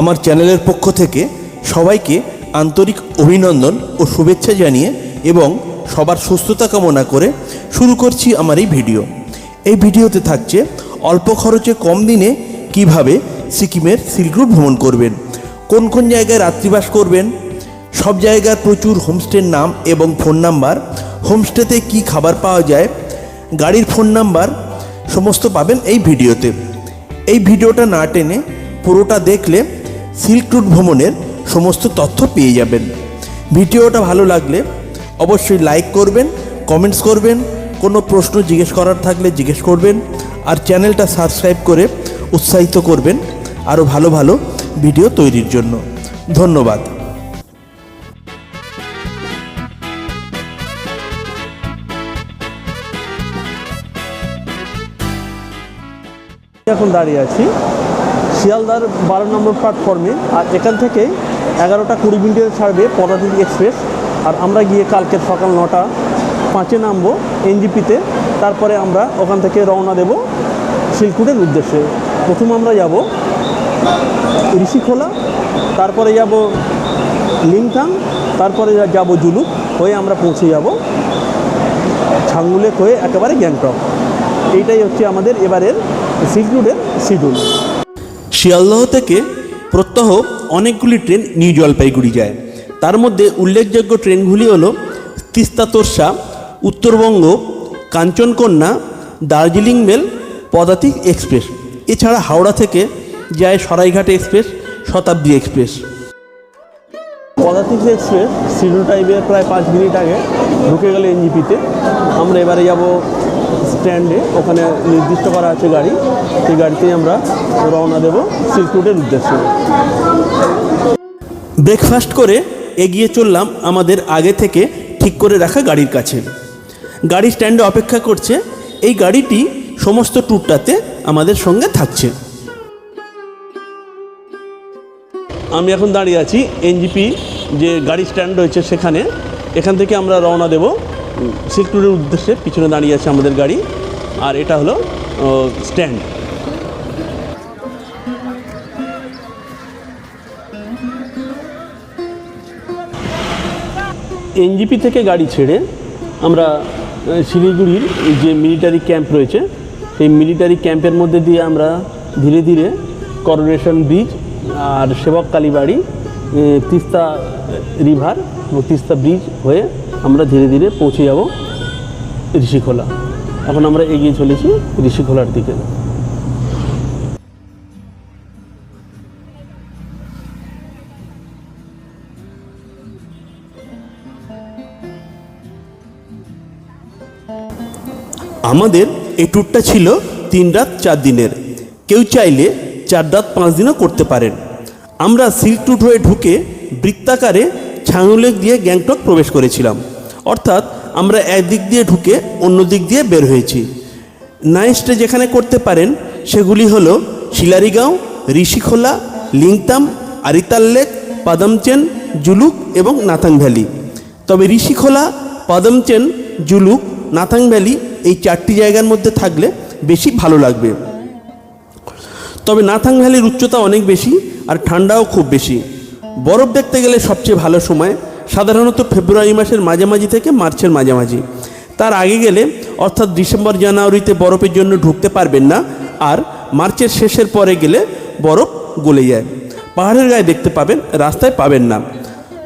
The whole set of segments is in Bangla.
আমার চ্যানেলের পক্ষ থেকে সবাইকে আন্তরিক অভিনন্দন ও শুভেচ্ছা জানিয়ে এবং সবার সুস্থতা কামনা করে শুরু করছি আমার এই ভিডিও। এই ভিডিওতে থাকছে অল্প খরচে কম দিনে কীভাবে সিকিমের সিল্ক রুট ভ্রমণ করবেন, কোন কোন জায়গায় রাত্রিবাস করবেন, সব জায়গার প্রচুর হোমস্টের নাম এবং ফোন নাম্বার, হোমস্টেতে কি খাবার পাওয়া যায়, গাড়ির ফোন নাম্বার, সমস্ত পাবেন এই ভিডিওতে। এই ভিডিওটা না টেনে পুরোটা দেখলে সিল্ক রুট ভ্রমণের সমস্ত তথ্য পেয়ে যাবেন। ভিডিওটা ভালো লাগলে অবশ্যই লাইক করবেন কমেন্টস করবেন, কোনো প্রশ্ন জিজ্ঞেস করার থাকলে জিজ্ঞেস করবেন, আর চ্যানেলটা সাবস্ক্রাইব করে উৎসাহিত করবেন আরও ভালো ভালো ভিডিও তৈরির জন্য। ধন্যবাদ। এখন দাঁড়িয়ে আছি শিয়ালদার বারো নম্বর প্ল্যাটফর্মে আর এখান থেকে এগারোটা কুড়ি মিনিটে ছাড়বে পদাতিক এক্সপ্রেস। আর আমরা গিয়ে কালকে সকাল নটা পাঁচে নামবো এনজিপিতে। তারপরে আমরা ওখান থেকে রওনা দেব শিলকুটের উদ্দেশ্যে। প্রথম আমরা যাব ঋষিখোলা, তারপরে যাব লিংথাং তারপরে যাব জুলুক, হয়ে আমরা পৌঁছে যাব ছাঙ্গুলেক হয়ে একেবারে গ্যাংটক। এইটাই হচ্ছে আমাদের এবারের সিল্ক রুটের শিডিউল শিয়ালদহ থেকে প্রত্যহ অনেকগুলি ট্রেন নিউ জলপাইগুড়ি যায়। তার মধ্যে উল্লেখযোগ্য ট্রেনগুলি হল তিস্তা তোরসা, উত্তরবঙ্গ, কাঞ্চনকন্যা, দার্জিলিং মেল, পদাতিক এক্সপ্রেস। এছাড়া হাওড়া থেকে যায় Saraighat express, Shatabdi express. Padatik express schedule টাইমের প্রায় পাঁচ মিনিট আগে ঢুকে গেলে এনজিপিতে। আমরা এবারে যাব স্ট্যান্ডে ওখানে নির্দিষ্ট করা আছে গাড়ি। সেই গাড়িতেই আমরা রওনা দেব সিল্ক রুটের উদ্দেশ্যে। ব্রেকফাস্ট করে এগিয়ে চললাম আমাদের আগে থেকে ঠিক করে রাখা গাড়ির কাছে। গাড়ি স্ট্যান্ডে অপেক্ষা করছে, এই গাড়িটি সমস্ত ট্যুরটাতে আমাদের সঙ্গে থাকছে। আমি এখন দাঁড়িয়ে আছি এনজিপি যে গাড়ি স্ট্যান্ড রয়েছে সেখানে। এখান থেকে আমরা রওনা দেব সিল্ক রুটের উদ্দেশ্যে পিছনে দাঁড়িয়ে আছে আমাদের গাড়ি, আর এটা হলো স্ট্যান্ড এনজিপি থেকে গাড়ি ছেড়ে আমরা শিলিগুড়ির যে মিলিটারি ক্যাম্প রয়েছে, সেই মিলিটারি ক্যাম্পের মধ্যে দিয়ে আমরা ধীরে ধীরে করোনেশন ব্রিজ আর সেবক কালীবাড়ি তিস্তা রিভার এবং তিস্তা ব্রিজ হয়ে আমরা ধীরে ধীরে পৌঁছে যাব ঋষিখোলা। এখন আমরা এগিয়ে চলেছি ঋষিখোলার দিকে। আমাদের এই ট্যুরটা ছিল তিন রাত চার দিনের। কেউ চাইলে চার রাত পাঁচ দিনও করতে পারেন। আমরা সিল্ক টুট হয়ে ঢুকে বৃত্তাকারে ছাঙুলেক দিয়ে গ্যাংটক প্রবেশ করেছিলাম। অর্থাৎ আমরা একদিক দিয়ে ঢুকে অন্য দিক দিয়ে বের হয়েছি। নাইস্টে যেখানে করতে পারেন, সেগুলি হলো শিলারিগাঁও, ঋষিখোলা, লিংতাম আরিতাল লেক পাদমচেন, জুলুক এবং নাথাং ভ্যালি। তবে ঋষিখোলা, পাদমচেন, জুলুক, নাথাং ভ্যালি এই চারটি জায়গার মধ্যে থাকলে বেশি ভালো লাগবে। তবে নাথাং ভ্যালির উচ্চতা অনেক বেশি আর ঠান্ডাও খুব বেশি। বরফ দেখতে গেলে সবচেয়ে ভালো সময় সাধারণত ফেব্রুয়ারি মাসের মাঝামাঝি থেকে মার্চের মাঝামাঝি। তার আগে গেলে অর্থাৎ ডিসেম্বর, জানুয়ারিতে বরফের জন্য ঢুকতে পারবেন না, আর মার্চের শেষের পরে গেলে বরফ গলে যায়। পাহাড়ের গায়ে দেখতে পাবেন, রাস্তায় পাবেন না।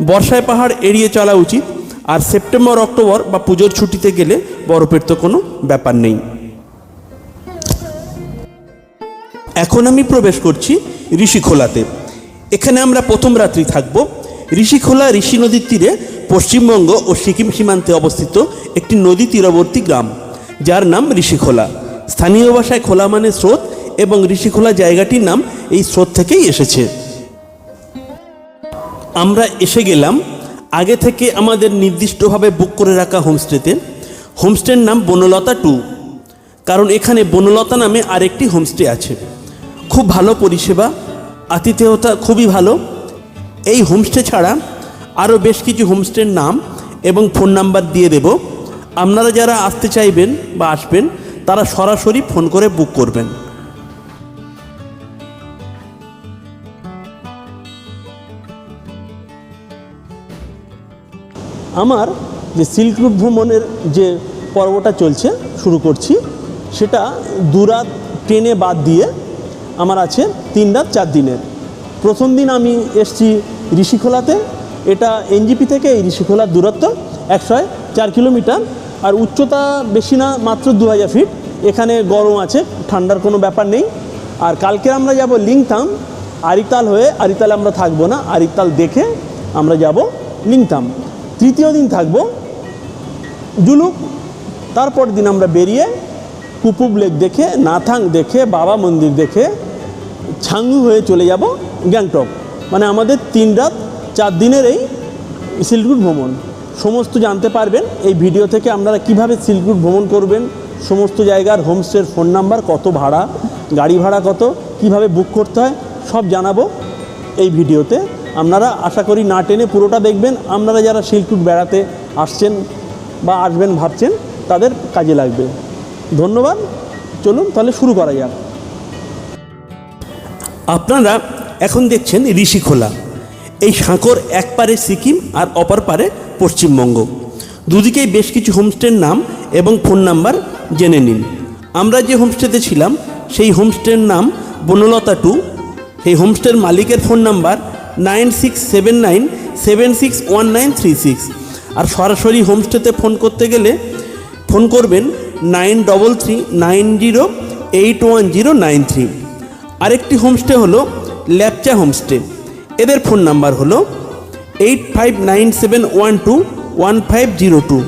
বর্ষায় পাহাড় এড়িয়ে চলা উচিত, আর সেপ্টেম্বর, অক্টোবর বা পুজোর ছুটিতে গেলে বরফের তো কোনো ব্যাপার নেই। এখন আমি প্রবেশ করছি ঋষিখোলাতে। এখানে আমরা প্রথম রাত্রি থাকব। ঋষিখোলা ঋষি নদীর তীরে পশ্চিমবঙ্গ ও সিকিম সীমান্তে অবস্থিত একটি নদী তীরবর্তী গ্রাম, যার নাম ঋষিখোলা স্থানীয় ভাষায় খোলা মানে স্রোত এবং ঋষিখোলা জায়গাটির নাম এই স্রোত থেকেই এসেছে। আমরা এসে গেলাম, আগে থেকে আমাদের নির্দিষ্টভাবে বুক করে রাখা হোমস্টেতে। হোমস্টের নাম বনলতা টু, কারণ এখানে বনলতা নামে আরেকটি হোমস্টে আছে। খুব ভালো পরিষেবা, আতিথেয়তা খুবই ভালো এই হোমস্টে ছাড়া আরও বেশ কিছু হোমস্টের নাম এবং ফোন নাম্বার দিয়ে দেব। আপনারা যারা আসতে চাইবেন বা আসবেন, তারা সরাসরি ফোন করে বুক করবেন। আমার যে সিল্ক রুট ভ্রমণের যে পর্বটা চলছে, শুরু করছি, সেটা দু রাত ট্রেনে বাদ দিয়ে আমার আছে তিন রাত চার দিনের। প্রথম দিন আমি এসছি ঋষিখোলাতে। এটা এনজিপি থেকে এই ঋষিখোলার দূরত্ব একশো চার কিলোমিটার। আর উচ্চতা বেশি না, মাত্র দু হাজার ফিট। এখানে গরম আছে, ঠান্ডার কোনো ব্যাপার নেই। আর কালকে আমরা যাব লিংথাম আরিতাল হয়ে, আরিতালে আমরা থাকব না, আরিতাল দেখে আমরা যাব লিংথাম তৃতীয় দিন থাকব জুলুক তারপর দিন আমরা বেরিয়ে কুপুব লেক দেখে, নাথাং দেখে, বাবা মন্দির দেখে ছাঙ্গু হয়ে চলে যাব। গ্যাংটক। মানে আমাদের তিন রাত, চার দিনের এই রুট ভ্রমণ। সমস্ত জানতে পারবেন এই ভিডিও থেকে আপনারা কীভাবে রুট ভ্রমণ করবেন, সমস্ত জায়গার হোমস্টের ফোন নাম্বার কত ভাড়া, গাড়ি ভাড়া কত, কীভাবে বুক করতে হয়, সব জানাব এই ভিডিওতে। আপনারা আশা করি না টেনে পুরোটা দেখবেন। আপনারা যারা সিল্ক রুট বেড়াতে আসছেন বা আসবেন ভাবছেন, তাদের কাজে লাগবে। ধন্যবাদ। চলুন তাহলে শুরু করা যাক। আপনারা এখন দেখছেন ঋষিখোলা এই সাঁকর এক পারে সিকিম আর অপর পারে পশ্চিমবঙ্গ। দুদিকেই বেশ কিছু হোমস্টের নাম এবং ফোন নাম্বার জেনে নিন। আমরা যে হোমস্টেতে ছিলাম, সেই হোমস্টের নাম বনলতা টু। সেই হোমস্টের মালিকের phone number nine six seven nine seven six one nine three six. আর সরাসরি হোমস্টেতে ফোন করতে গেলে ফোন করবেন nine double three nine zero eight one zero nine three. আরেকটি হোমস্টে হলো ল্যাপচা হোমস্টে। এদের ফোন নাম্বার হলো eight five nine seven one two one five zero two.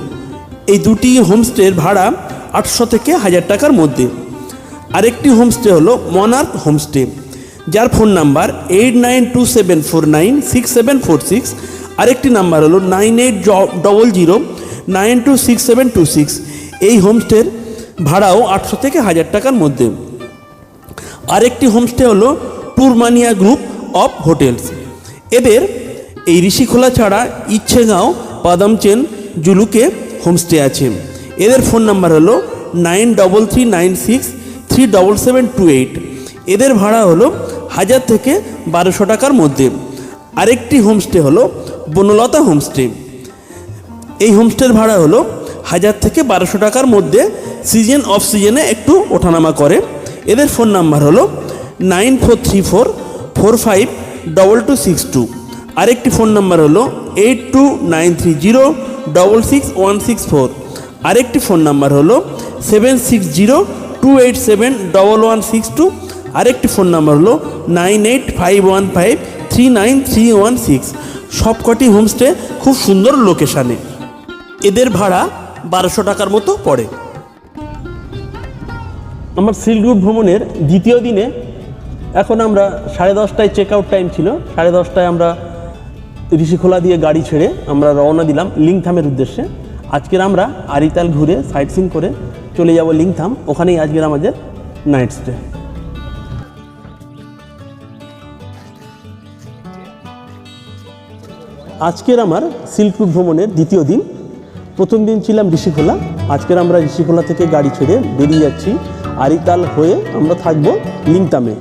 এই দুটি হোমস্টের ভাড়া আটশো থেকে হাজার টাকার মধ্যে। আরেকটি হোমস্টে হলো মনার্ক হোমস্টে, যার phone number eight nine two seven four nine six seven four six. আরেকটি নাম্বার হলো nine eight double zero nine two six seven two six. এই হোমস্টের ভাড়াও আটশো থেকে হাজার টাকার মধ্যে। আরেকটি হোমস্টে হলো টুরমানিয়া গ্রুপ অফ হোটেলস। এদের এই ঋষিখোলা ছাড়া ইচ্ছেগাঁও বাদামচেন জুলুকে হোমস্টে আছে। এদের ফোন নাম্বার হলো nine double three nine six three double seven two eight. এদের ভাড়া হলো হাজার থেকে বারোশো টাকার মধ্যে। আরেকটি হোমস্টে হলো বনলতা হোমস্টে। এই হোমস্টের ভাড়া হলো হাজার থেকে বারোশো টাকার মধ্যে। সিজন অফ সিজনে একটু ওঠানামা করে। এদের ফোন নাম্বার হলো nine four three four four five double two six two. আরেকটি ফোন নাম্বার হলো eight two nine three zero double six one six four. আরেকটি ফোন নাম্বার হলো seven six zero two eight seven double one six two. আরেকটি ফোন নাম্বার হলো nine eight five one five three nine three one six. সবকটি হোমস্টে খুব সুন্দর লোকেশানে। এদের ভাড়া বারোশো টাকার মতো পড়ে। আমার সিল্ক রুট ভ্রমণের দ্বিতীয় দিনে এখন আমরা সাড়ে দশটায় চেক আউট টাইম ছিল। সাড়ে দশটায় আমরা ঋষিখোলা দিয়ে গাড়ি ছেড়ে আমরা রওনা দিলাম লিংথামের উদ্দেশ্যে। আজকের আমরা আরিতাল ঘুরে সাইট সিন করে চলে যাব লিংথাম। ওখানেই আজকের আমাদের নাইট স্টে আজকের আমার সিল্ক রুট ভ্রমণের দ্বিতীয় দিন। প্রথম দিন ছিলাম ঋষিখোলা আজকের আমরা ঋষিখোলা থেকে গাড়ি ছেড়ে বেরিয়ে যাচ্ছি। আরিতাল হয়ে আমরা থাকব লিংতামে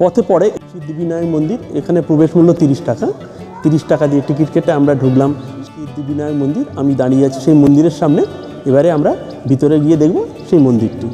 পথে পড়ে সিদ্ধিবিনায়ক মন্দির, এখানে প্রবেশ মূল্য তিরিশ টাকা। তিরিশ টাকা দিয়ে টিকিট কেটে আমরা ঢুকলাম সিদ্ধিবিনায়ক মন্দির। আমি দাঁড়িয়ে আছি সেই মন্দিরের সামনে। এবারে আমরা ভিতরে গিয়ে দেখব সেই মন্দিরটি।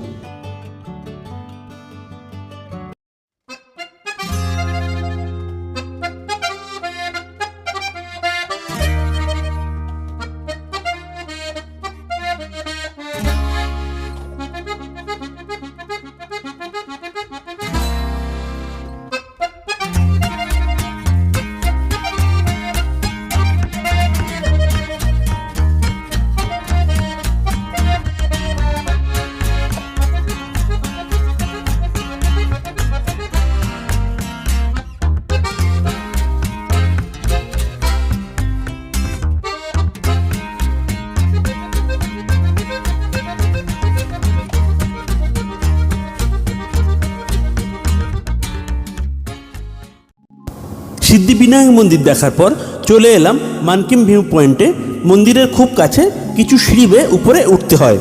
সিদ্ধিবিনায়ক মন্দির দেখার পর চলে এলাম মানকিম ভিউ পয়েন্টে। মন্দিরের খুব কাছে কিছু সিঁড়ি বেয়ে উপরে উঠতে হয়।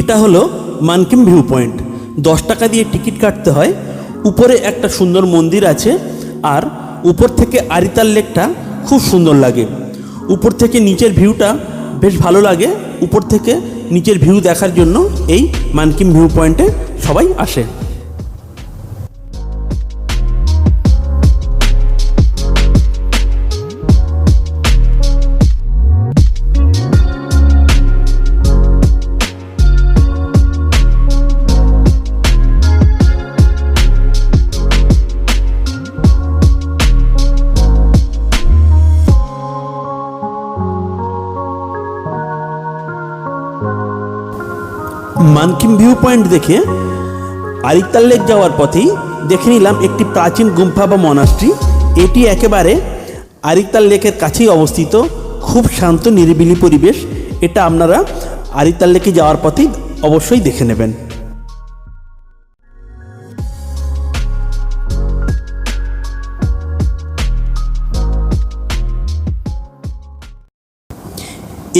এটা হলো মানকিম ভিউ পয়েন্ট। দশ টাকা দিয়ে টিকিট কাটতে হয়। উপরে একটা সুন্দর মন্দির আছে আর উপর থেকে আরিতাল লেকটা খুব সুন্দর লাগে। উপর থেকে নিচের ভিউটা বেশ ভালো লাগে। উপর থেকে নিচের ভিউ দেখার জন্য এই মানকিম ভিউ পয়েন্টে সবাই আসে। পয়েন্ট দেখে আরিকতাল লেক যাওয়ার পথেই দেখে নিলাম একটি প্রাচীন গুম্ফা বা মনাস্ট্রি এটি একেবারে আরিকতাল লেকের কাছেই অবস্থিত। খুব শান্ত, নিরিবিলি পরিবেশ। এটা আপনারা আরিকতাল লেকে যাওয়ার পথেই অবশ্যই দেখে নেবেন।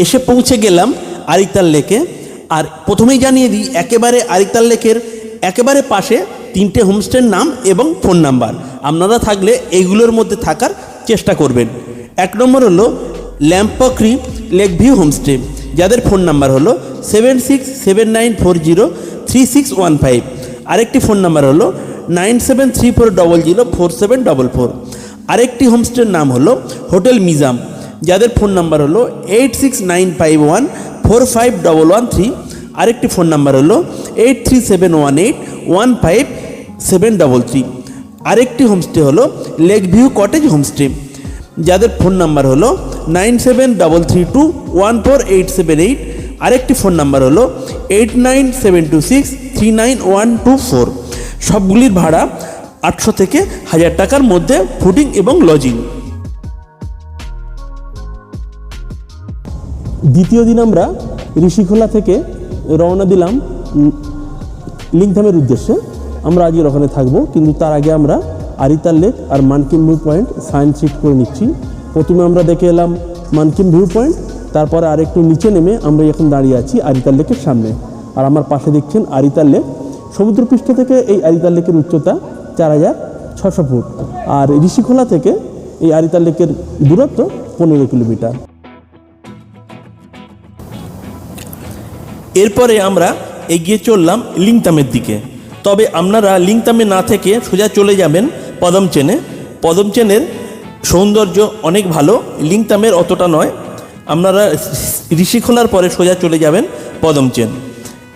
এসে পৌঁছে গেলাম আরিকতাল লেকে। আর প্রথমেই জানিয়ে দিই, একেবারে আরিকতাল লেকের একেবারে পাশে তিনটে হোমস্টের নাম এবং ফোন নাম্বার। আপনারা থাকলে এইগুলোর মধ্যে থাকার চেষ্টা করবেন। এক নম্বর হলো ল্যাম্পক্রি লেক ভিউ হোমস্টে, যাদের ফোন নাম্বার হলো seven six seven nine four zero three six one five. আরেকটি ফোন নাম্বার হলো nine seven three four double zero four seven double four. আরেকটি হোমস্টের নাম হলো হোটেল মিজাম, যাদের ফোন নাম্বার হলো eight six nine five one four five double one three আরেকটি ফোন নাম্বার হলো eight three seven one eight one five seven double three আরেকটি হোমস্টে হলো লেক ভিউ কটেজ হোমস্টে যাদের ফোন নাম্বার হলো nine seven double three two one four eight seven eight আরেকটি ফোন নাম্বার হলো eight nine seven two six three nine one two four সবগুলির ভাড়া আটশো থেকে হাজার টাকার মধ্যে ফুডিং এবং লজিং দ্বিতীয় দিন আমরা ঋষিখোলা থেকে রওনা দিলাম উম, লিংথামের উদ্দেশ্যে। আমরা আজকের ওখানে থাকব কিন্তু তার আগে আমরা আরিতাল লেক আর মানকিম ভিউ পয়েন্ট সায়েন্স সিট করে নিচ্ছি। প্রথমে আমরা দেখে এলাম মানকিম ভিউ পয়েন্ট তারপরে আরেকটু নিচে নেমে আমরা এখন দাঁড়িয়ে আছি আরিতাল লেকের সামনে। আর আমার পাশে দেখছেন আরিতাল লেক। সমুদ্রপৃষ্ঠ থেকে এই আরিতাল লেকের উচ্চতা চার হাজার ছশো ফুট। আর ঋষিখোলা থেকে এই আরিতাল লেকের দূরত্ব পনেরো কিলোমিটার। এরপরে আমরা এগিয়ে চললাম লিংতামের দিকে। তবে আপনারা লিংতামে না থেকে সোজা চলে যাবেন পদম চেনে। পদম চেনের সৌন্দর্য অনেক ভালো, লিংতামের অতটা নয়। আপনারা ঋষিখোলার পরে সোজা চলে যাবেন পদম চেন।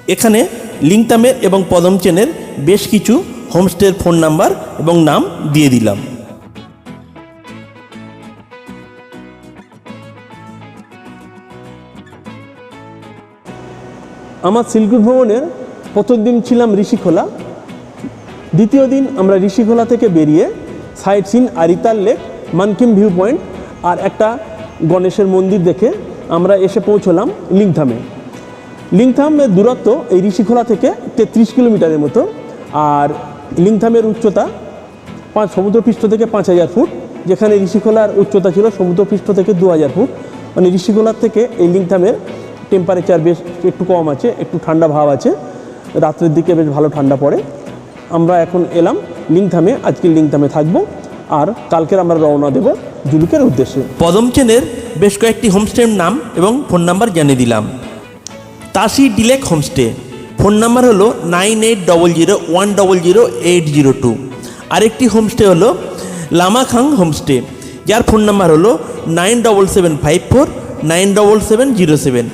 এখানে লিংতামের এবং পদম চেনের বেশ কিছু হোমস্টের ফোন নাম্বার এবং নাম দিয়ে দিলাম। আমার সিলকুট ভ্রমণের প্রথম দিন ছিলাম ঋষিখোলা। দ্বিতীয় দিন আমরা ঋষিখোলা থেকে বেরিয়ে sightseeing Aritar lake, Mankhim view point আর একটা গণেশের মন্দির দেখে আমরা এসে পৌঁছলাম লিংথামে লিংথামের দূরত্ব এই ঋষিখোলা থেকে তেত্রিশ কিলোমিটারের মতো আর লিংথামের উচ্চতা পাঁচ, সমুদ্রপৃষ্ঠ থেকে পাঁচ হাজার ফুট, যেখানে ঋষিখোলার উচ্চতা ছিল সমুদ্রপৃষ্ঠ থেকে দু হাজার ফুট। মানে ঋষিখোলার থেকে এই লিংথামের টেম্পারেচার বেশ একটু কম আছে, একটু ঠান্ডা ভাব আছে। রাত্রের দিকে বেশ ভালো ঠান্ডা পড়ে। আমরা এখন এলাম লিংথামে, আজকে লিংথামে থাকব আর কালকের আমরা রওনা দেব জুলুকের উদ্দেশ্যে। পদম চেনের বেশ কয়েকটি হোমস্টের নাম এবং ফোন নাম্বার জানিয়ে দিলাম। Tashi Delek homestay, phone number হলো nine eight double zero one double zero eight zero two. আরেকটি হোমস্টে হলো লামাখাং হোমস্টে, যার ফোন নাম্বার হলো nine double seven five four nine double seven zero seven.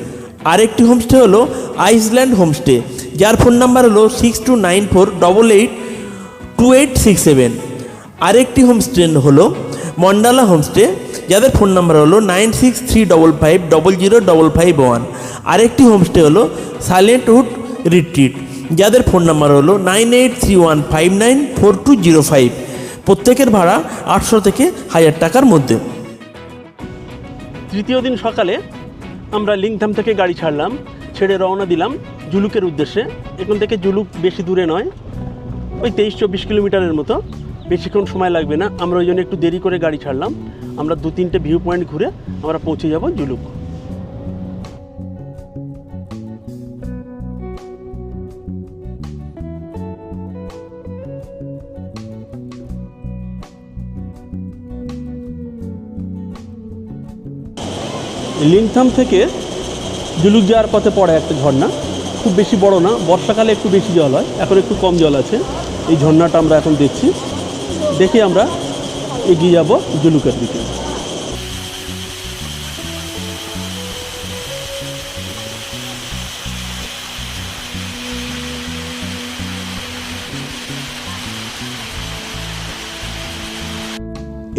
আরেকটি হোমস্টে হলো আইসল্যান্ড হোমস্টে। যার ফোন নাম্বার হলো six two nine four double eight two eight six seven আরেকটি হোমস্টে হলো মন্ডালা হোমস্টে, যাদের ফোন নাম্বার হলো nine six three double five double zero double five one আরেকটি হোমস্টে হলো সাইলেন্ট উড রিট্রিট, যাদের ফোন নাম্বার হলো nine eight three one five nine four two zero five. প্রত্যেকের ভাড়া আটশো থেকে হাজার টাকার মধ্যে। তৃতীয় দিন সকালে আমরা লিংথাম থেকে গাড়ি ছাড়লাম, ছেড়ে রওনা দিলাম জুলুকের উদ্দেশ্যে। এখান থেকে জুলুক বেশি দূরে নয়, ওই তেইশ চব্বিশ কিলোমিটারের মতো। বেশিক্ষণ সময় লাগবে না, আমরা ওই জন্য একটু দেরি করে গাড়ি ছাড়লাম। আমরা দু তিনটে ভিউ পয়েন্ট ঘুরে আমরা পৌঁছে যাব জুলুক। লিংথাম থেকে জুলুক যাওয়ার পথে পড়ে একটা ঝর্ণা। খুব বেশি বড় না, বর্ষাকালে একটু বেশি জল হয়, এখন একটু কম জল আছে। এই ঝর্ণাটা আমরা এখন দেখছি। দেখে আমরা এগিয়ে যাব জুলুকের দিকে।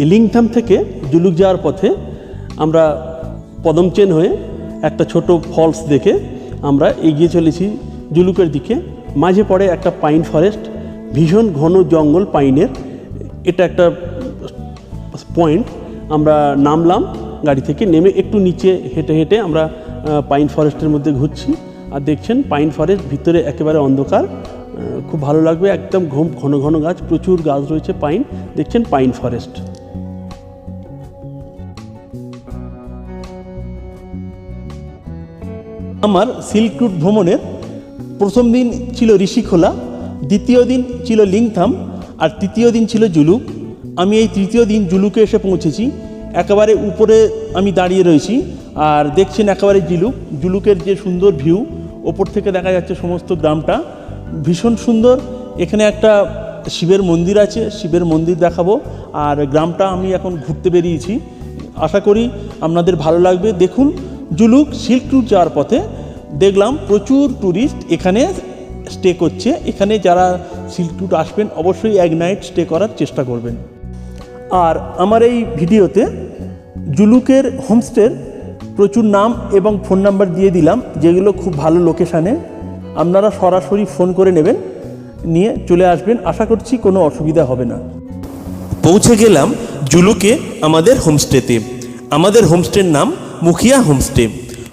ইলিংথাম থেকে জুলুক যাওয়ার পথে আমরা পদমচেন হয়ে একটা ছোট ফলস দেখে আমরা এগিয়ে চলেছি জুলুকের দিকে। মাঝে পড়ে একটা পাইন ফরেস্ট, ভীষণ ঘন জঙ্গল পাইনের। এটা একটা পয়েন্ট। আমরা নামলাম, গাড়ি থেকে নেমে একটু নিচে হেঁটে হেঁটে আমরা পাইন ফরেস্টের মধ্যে ঘুরছি। আর দেখছেন, পাইন ফরেস্ট ভিতরে একেবারে অন্ধকার। খুব ভালো লাগবে, একদম ঘন ঘন গাছ, প্রচুর গাছ রয়েছে পাইন। দেখছেন, পাইন ফরেস্ট। আমার সিল্ক রুট ভ্রমণের প্রথম দিন ছিল ঋষিখোলা, দ্বিতীয় দিন ছিল লিংথাম, আর তৃতীয় দিন ছিল জুলুক। আমি এই তৃতীয় দিন জুলুকে এসে পৌঁছেছি। একেবারে উপরে আমি দাঁড়িয়ে রয়েছি, আর দেখছেন একেবারে জুলুক। জুলুকের যে সুন্দর ভিউ, ওপর থেকে দেখা যাচ্ছে সমস্ত গ্রামটা। ভীষণ সুন্দর। এখানে একটা শিবের মন্দির আছে, শিবের মন্দির দেখাবো। আর গ্রামটা আমি এখন ঘুরতে বেরিয়েছি। আশা করি আপনাদের ভালো লাগবে। দেখুন জুলুক, সিল্ক রুট যাওয়ার পথে দেখলাম প্রচুর ট্যুরিস্ট এখানে স্টে করছে। এখানে যারা সিল্ক রুট আসবেন অবশ্যই এক নাইট স্টে করার চেষ্টা করবেন। আর আমার এই ভিডিওতে জুলুকের হোমস্টের প্রচুর নাম এবং ফোন নাম্বার দিয়ে দিলাম, যেগুলো খুব ভালো লোকেশানে। আপনারা সরাসরি ফোন করে নেবেন, নিয়ে চলে আসবেন। আশা করছি কোনো অসুবিধা হবে না। পৌঁছে গেলাম জুলুকে আমাদের হোমস্টেতে। আমাদের হোমস্টের নাম মুখিয়া হোমস্টে।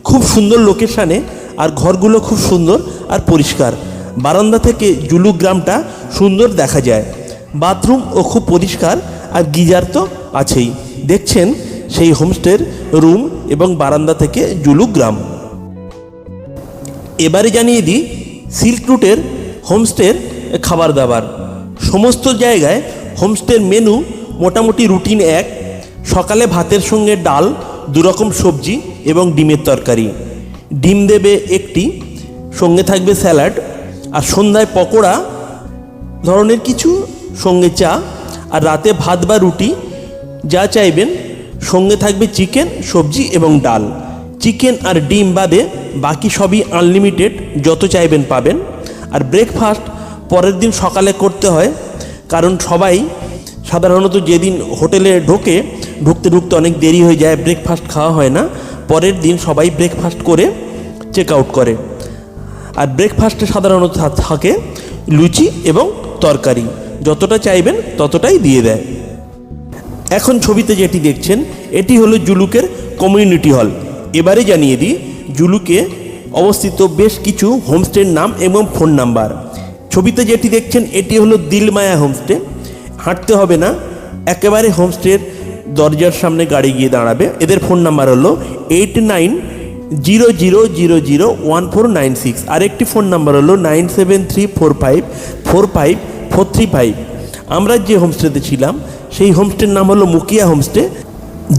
খুব সুন্দর লোকেশানে আর ঘরগুলো খুব সুন্দর আর পরিষ্কার। বারান্দা থেকে জুলুক গ্রামটা সুন্দর দেখা যায়। বাথরুম ও খুব পরিষ্কার আর গিজার তো আছেই। দেখছেন সেই হোমস্টের রুম এবং বারান্দা থেকে জুলুক গ্রাম এবারে জানিয়ে দিই, সিল্ক রুটের হোমস্টের খাবার দাবার সমস্ত জায়গায় হোমস্টের মেনু মোটামুটি রুটিন এক। সকালে ভাতের সঙ্গে ডাল দুরকম সবজি এবং ডিমের তরকারি। ডিম দেবে একটি, সঙ্গে থাকবে স্যালাড, আর সন্ধ্যায় পকোড়া ধরনের কিছু, সঙ্গে চা, আর রাতে ভাত বা রুটি, যা চাইবেন। সঙ্গে থাকবে চিকেন, সবজি এবং ডাল। চিকেন আর ডিম বাদে বাকি সবই আনলিমিটেড, যত চাইবেন পাবেন। আর ব্রেকফাস্ট পরের দিন সকালে করতে হয়, কারণ সবাই সাধারণত যেদিন হোটেলে ঢোকে ঢুকতে ঢুকতে অনেক দেরি হয়ে যায় ব্রেকফাস্ট খাওয়া হয় না। পরের দিন সবাই ব্রেকফাস্ট করে চেক আউট করে। আর ব্রেকফাস্টে সাধারণত থাকে লুচি এবং তরকারি। যতটা চাইবেন ততটাই দিয়ে দেয়। এখন ছবিতে যেটি দেখছেন, এটি হলো জুলুকের কমিউনিটি হল এবারে জানিয়ে দিই, জুলুকে অবস্থিত বেশ কিছু হোমস্টের নাম এবং ফোন নাম্বার ছবিতে যেটি দেখছেন, এটি হলো দিলমায়া হোমস্টে হাঁটতে হবে না, একেবারে হোমস্টের দরজার সামনে গাড়ি গিয়ে দাঁড়াবে। এদের ফোন নাম্বার হলো eight nine zero zero zero zero one four nine six. আরেকটি ফোন নাম্বার হলো nine seven three four five four five four three five. আমরা যে হোমস্টেতে ছিলাম, সেই হোমস্টের নাম হলো মুকিয়া হোমস্টে।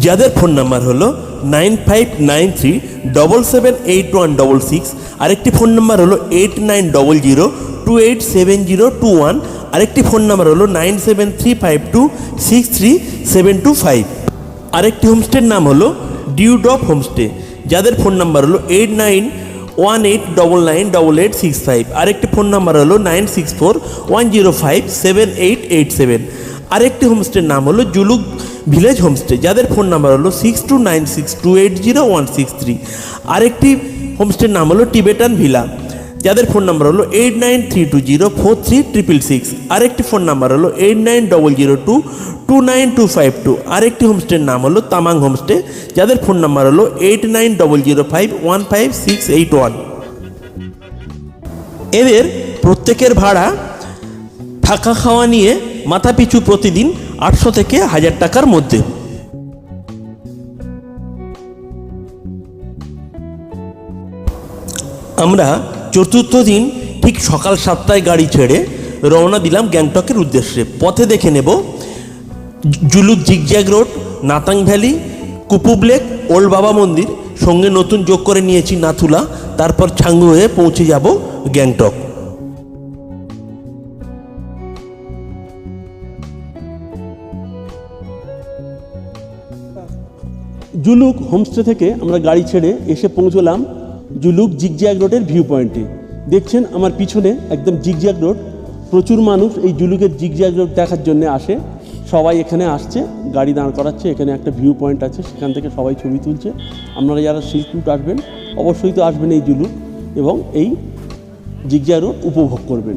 যাদের ফোন নাম্বার হলো nine five nine three double seven eight one double six. আরেকটি ফোন নাম্বার হলো eight nine double zero two eight seven zero two one আরেকটি ফোন নাম্বার হলো nine seven three five two six three seven two five আরেকটি হোমস্টের নাম হলো ডিউডপ হোমস্টে যাদের ফোন নাম্বার হলো eight nine one eight double nine double eight six five আরেকটি ফোন নাম্বার হলো nine six four one zero five seven eight eight seven আরেকটি হোমস্টের নাম হলো জুলুক ভিলেজ হোমস্টে যাদের ফোন নাম্বার হলো six two nine six two eight zero one six three আরেকটি হোমস্টের নাম হলো টিবেটান ভিলা যাদের ফোন নাম্বার হলো eight nine three two zero four three triple six আরেকটি ফোন নাম্বার হলো eight nine double zero two two nine two five two আরেকটি হোমস্টের নাম হলো তামাং হোমস্টে। যাদের ফোন নাম্বার হলো eight nine double zero five one five six eight one এদের প্রত্যেকের ভাড়া থাকা খাওয়া নিয়ে মাথাপিছু প্রতিদিন আটশো থেকে হাজার টাকার মধ্যে। আমরা চতুর্থ দিন, ঠিক সকাল সাতটায় গাড়ি ছেড়ে রওনা দিলাম গ্যাংটকের উদ্দেশ্যে। পথে দেখে নেব Zuluk zigzag road, Nathang valley Kupup lake old Baba Mandir, সঙ্গে নতুন যোগ করে নিয়েছি নাথুলা, তারপর ছাঙ্গু হয়ে পৌঁছে যাব গ্যাংটক। জুলুক হোমস্টে থেকে আমরা গাড়ি ছেড়ে এসে পৌঁছলাম জুলুক জিগজ্যাগ রোডের ভিউ পয়েন্টে দেখছেন আমার পিছনে একদম জিগজ্যাগ রোড। প্রচুর মানুষ এই জুলুকের জিগজ্যাগ রোড দেখার জন্য আসে। সবাই এখানে আসছে, গাড়ি দাঁড় করাচ্ছে, এখানে একটা ভিউ পয়েন্ট আছে, সেখান থেকে সবাই ছবি তুলছে। আপনারা যারা সিল্ক রুট আসবেন, অবশ্যই তো আসবেন এই জুলুক এবং এই জিগজ্যাগ রোড উপভোগ করবেন।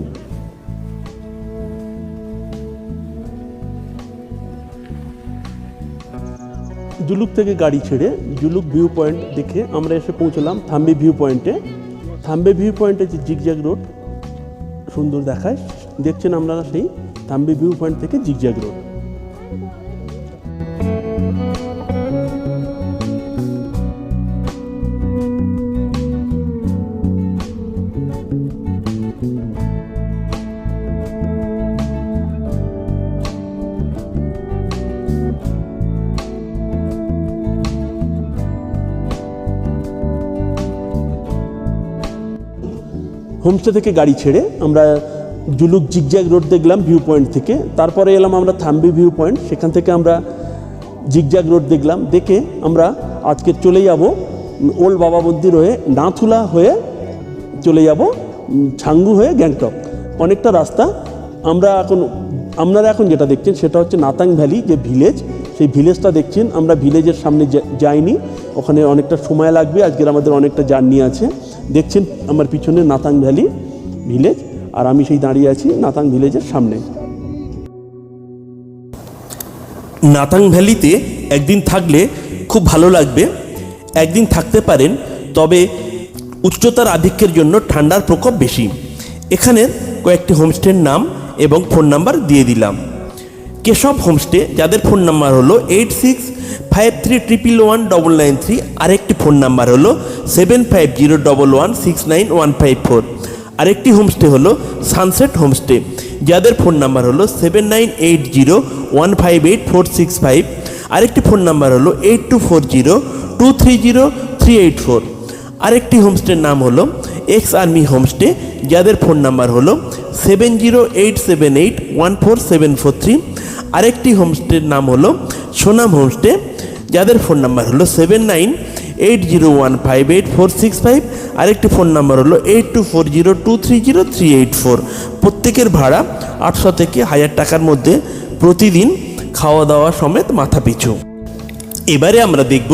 জুলুক থেকে গাড়ি ছেড়ে জুলুক ভিউ পয়েন্ট দেখে আমরা এসে পৌঁছলাম থাম্বে ভিউ পয়েন্টে। থাম্বে ভিউ পয়েন্টে যে জিগজ্যাগ রোড সুন্দর দেখায়। দেখছেন আপনারা সেই থাম্বে ভিউ পয়েন্ট থেকে জিগজ্যাগ রোড। হোমস্টে থেকে গাড়ি ছেড়ে আমরা জুলুক জিগজ্যাগ রোড দেখলাম ভিউ পয়েন্ট থেকে। তারপরে এলাম আমরা থাম্বি ভিউ পয়েন্ট সেখান থেকে আমরা জিগজ্যাগ রোড দেখলাম। দেখে আমরা আজকে চলে যাব ওল্ড বাবা মন্দির হয়ে, নাথুলা হয়ে চলে যাব ছাঙ্গু হয়ে গ্যাংটক। অনেকটা রাস্তা। আমরা এখন, আপনারা এখন যেটা দেখছেন সেটা হচ্ছে নাতাং ভ্যালি যে ভিলেজ সেই ভিলেজটা দেখছেন। আমরা ভিলেজের সামনে যাইনি। ওখানে অনেকটা সময় লাগবে। আজকের আমাদের অনেকটা জার্নি আছে। দেখছেন আমার পিছনে নাতাং ভ্যালি ভিলেজ, আর আমি সেই দাঁড়িয়ে আছি নাতাং ভিলেজের সামনে। নাতাং ভ্যালিতে একদিন থাকলে খুব ভালো লাগবে। একদিন থাকতে পারেন, তবে উচ্চতার আধিক্যের জন্য ঠান্ডার প্রকোপ বেশি। এখানের কয়েকটি হোমস্টের নাম এবং ফোন নাম্বার দিয়ে দিলাম। কেশব হোমস্টে, যাদের ফোন নাম্বার হলো eight six five three triple one double nine three আরেকটি ফোন নাম্বার হলো seven five zero double one six nine one five four আরেকটি হোমস্টে হলো সানসেট হোমস্টে যাদের ফোন নাম্বার হলো seven nine eight zero one five eight four six five আরেকটি ফোন নাম্বার হলো eight two four zero two three zero three eight four আরেকটি হোমস্টের নাম হলো এক্স আর্মি হোমস্টে যাদের ফোন নাম্বার হলো seven zero eight seven eight one four seven four three আরেকটি হোমস্টের নাম হলো সোনাম হোমস্টে, যাদের ফোন নাম্বার হলো seven nine eight zero one five eight four six five আরেকটি ফোন নাম্বার হলো eight two four zero two three zero three eight four প্রত্যেকের ভাড়া আটশো থেকে হাজার টাকার মধ্যে প্রতিদিন খাওয়া দাওয়া সমেত মাথা পিছু। এবারে আমরা দেখব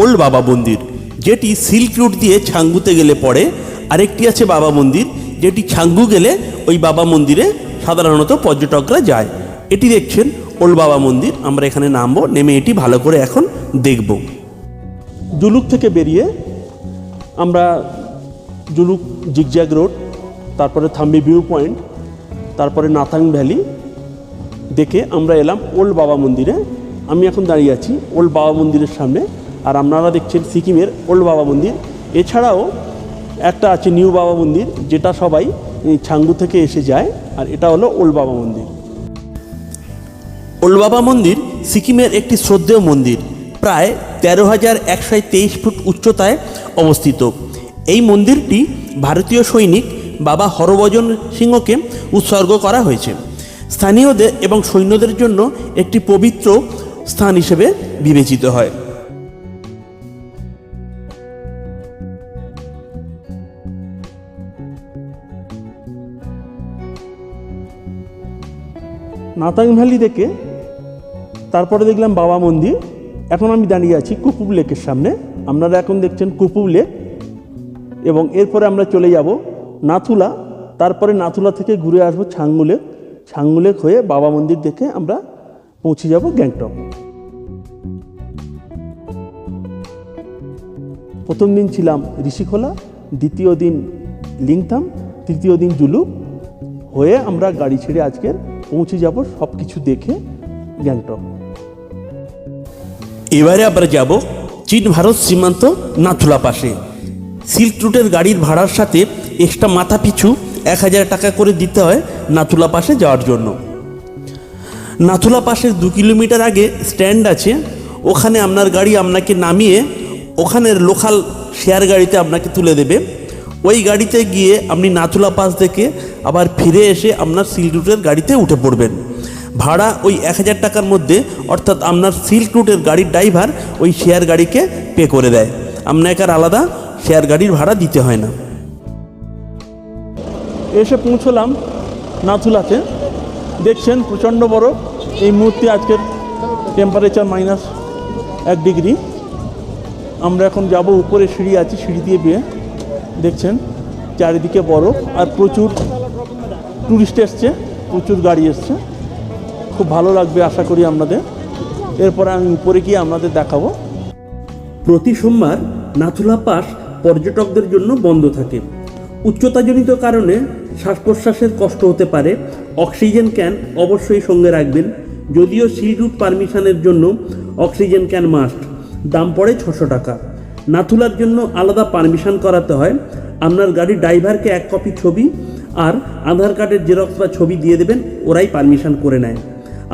ওল্ড বাবা মন্দির, যেটি সিল্ক রুট দিয়ে ছাঙ্গুতে গেলে পড়ে। আরেকটি আছে বাবা মন্দির, যেটি ছাঙ্গু গেলে ওই বাবা মন্দিরে সাধারণত পর্যটকরা যায়। এটি দেখছেন ওল্ড বাবা মন্দির, আমরা এখানে নামবো, নেমে এটি ভালো করে এখন দেখব। জুলুক থেকে বেরিয়ে আমরা জুলুক জিগজ্যাগ রোড, তারপরে থাম্বি ভিউ পয়েন্ট, তারপরে নাথাং ভ্যালি দেখে আমরা এলাম ওল্ড বাবা মন্দিরে। আমি এখন দাঁড়িয়ে আছি ওল্ড বাবা মন্দিরের সামনে, আর আপনারা দেখছেন সিকিমের ওল্ড বাবা মন্দির। এছাড়াও একটা আছে নিউ বাবা মন্দির, যেটা সবাই ছাঙ্গু থেকে এসে যায়, আর এটা হলো ওল্ড বাবা মন্দির। ওল্ড বাবা মন্দির সিকিমের একটি শ্রদ্ধেয় মন্দির, প্রায় তেরো হাজার একশো তেইশ ফুট উচ্চতায় অবস্থিত। এই মন্দিরটি ভারতীয় সৈনিক বাবা হরভজন সিংহকে উৎসর্গ করা হয়েছে। স্থানীয়দের এবং সৈন্যদের জন্য একটি পবিত্র স্থান হিসেবে বিবেচিত হয়। নাতাং ভ্যালি দেখে তারপরে দেখলাম বাবা মন্দির। এখন আমি দাঁড়িয়ে আছি কুপুব লেকের সামনে। আপনারা এখন দেখছেন কুপুব লেক। এবং এরপরে আমরা চলে যাব নাথুলা। তারপরে নাথুলা থেকে ঘুরে আসব ছাঙ্গু লেক। ছাঙ্গু লেক হয়ে বাবা মন্দির দেখে আমরা পৌঁছে যাব গ্যাংটক। প্রথম দিন ছিলাম ঋষিখোলা, দ্বিতীয় দিন লিংথাম তৃতীয় দিন জুলুক। হয়ে আমরা গাড়ি ছেড়ে আজকের পৌঁছে যাব সব কিছু দেখে গ্যাংটক। এবারে আমরা যাব চীন ভারত সীমান্ত নাথুলা পাশে। সিল্ক রুটের গাড়ির ভাড়ার সাথে এক্সট্রা মাথা পিছু এক হাজার টাকা করে দিতে হয় নাথুলা পাশে যাওয়ার জন্য। নাথুলা পাশের দু কিলোমিটার আগে স্ট্যান্ড আছে, ওখানে আপনার গাড়ি আপনাকে নামিয়ে ওখানের লোকাল শেয়ার গাড়িতে আপনাকে তুলে দেবে। ওই গাড়িতে গিয়ে আপনি নাথুলা পাস থেকে আবার ফিরে এসে আপনার সিল্ক রুটের গাড়িতে উঠে পড়বেন। ভাড়া ওই এক হাজার টাকার মধ্যে, অর্থাৎ আপনার সিল্ক রুটের গাড়ির ড্রাইভার ওই শেয়ার গাড়িকে পে করে দেয়। আপনাকে আর আলাদা শেয়ার গাড়ির ভাড়া দিতে হয় না। এসে পৌঁছলাম নাথুলাতে। দেখছেন প্রচণ্ড বরফ। এই মুহূর্তে আজকের টেম্পারেচার মাইনাস এক ডিগ্রি আমরা এখন যাব উপরে সিঁড়ি আছে, সিঁড়ি দিয়ে বিয়ে। দেখছেন চারিদিকে বরফ আর প্রচুর ট্যুরিস্ট এসছে, প্রচুর গাড়ি এসছে। খুব ভালো লাগবে আশা করি আপনাদের। এরপরে আমি উপরে গিয়ে আপনাদের দেখাবো। প্রতি সোমবার নাথুলা পাস পর্যটকদের জন্য বন্ধ থাকে। উচ্চতাজনিত কারণে শ্বাস প্রশ্বাসের কষ্ট হতে পারে। অক্সিজেন ক্যান অবশ্যই সঙ্গে রাখবেন। যদিও সিল রুট পারমিশনের জন্য অক্সিজেন ক্যান মাস্ট। দাম পড়ে ছশো টাকা। নাথুলার জন্য আলাদা পারমিশন করাতে হয়। আপনার গাড়ির ড্রাইভারকে এক কপি ছবি আর আধার কার্ডের জেরক্স বা ছবি দিয়ে দেবেন, ওরাই পারমিশন করে নেয়।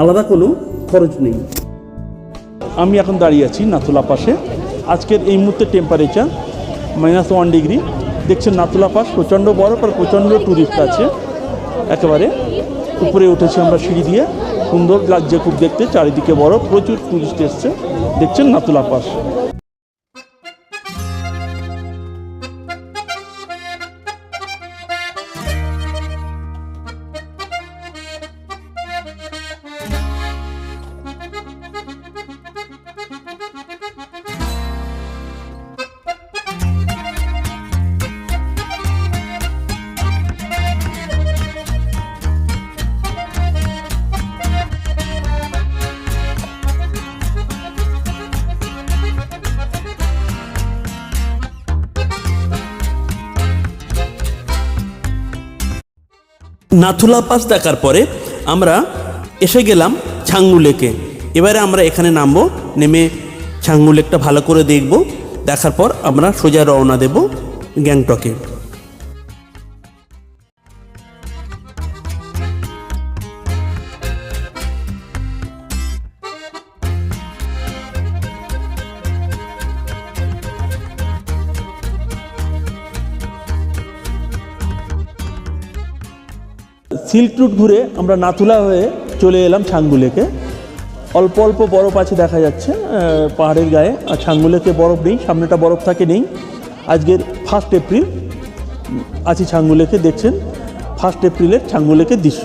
আলাদা কোনো খরচ নেই। আমি এখন দাঁড়িয়ে আছি নাথুলা পাশে। আজকের এই মুহূর্তে টেম্পারেচার মাইনাস ওয়ান ডিগ্রি দেখছেন নাথুলা পাস প্রচণ্ড বরফ আর প্রচণ্ড ট্যুরিস্ট আছে। একেবারে উপরে উঠেছি আমরা সিঁড়ি দিয়ে। সুন্দর লাগছে খুব দেখতে, চারিদিকে বরফ, প্রচুর ট্যুরিস্ট এসছে। দেখছেন নাথুলা পাস নাথুলা পাস দেখার পরে আমরা এসে গেলাম ছাঙ্গু লেকে। এবারে আমরা এখানে নামবো, নেমে ছাঙ্গু লেকটা ভালো করে দেখব। দেখার পর আমরা সোজা রওনা দেব গ্যাংটকে। সিল্ক রুট ঘুরে আমরা নাথুলা হয়ে চলে এলাম ছাঙ্গুলেকে অল্প অল্প বরফ আছে দেখা যাচ্ছে পাহাড়ের গায়ে। আর ছাঙ্গুলেতে বরফ নেই, সামনেটা বরফ থাকে নেই। আজকের ফার্স্ট এপ্রিল আছি ছাঙ্গুলেকে দেখছেন? ফার্স্ট এপ্রিলের ছাঙ্গুলেকের দৃশ্য।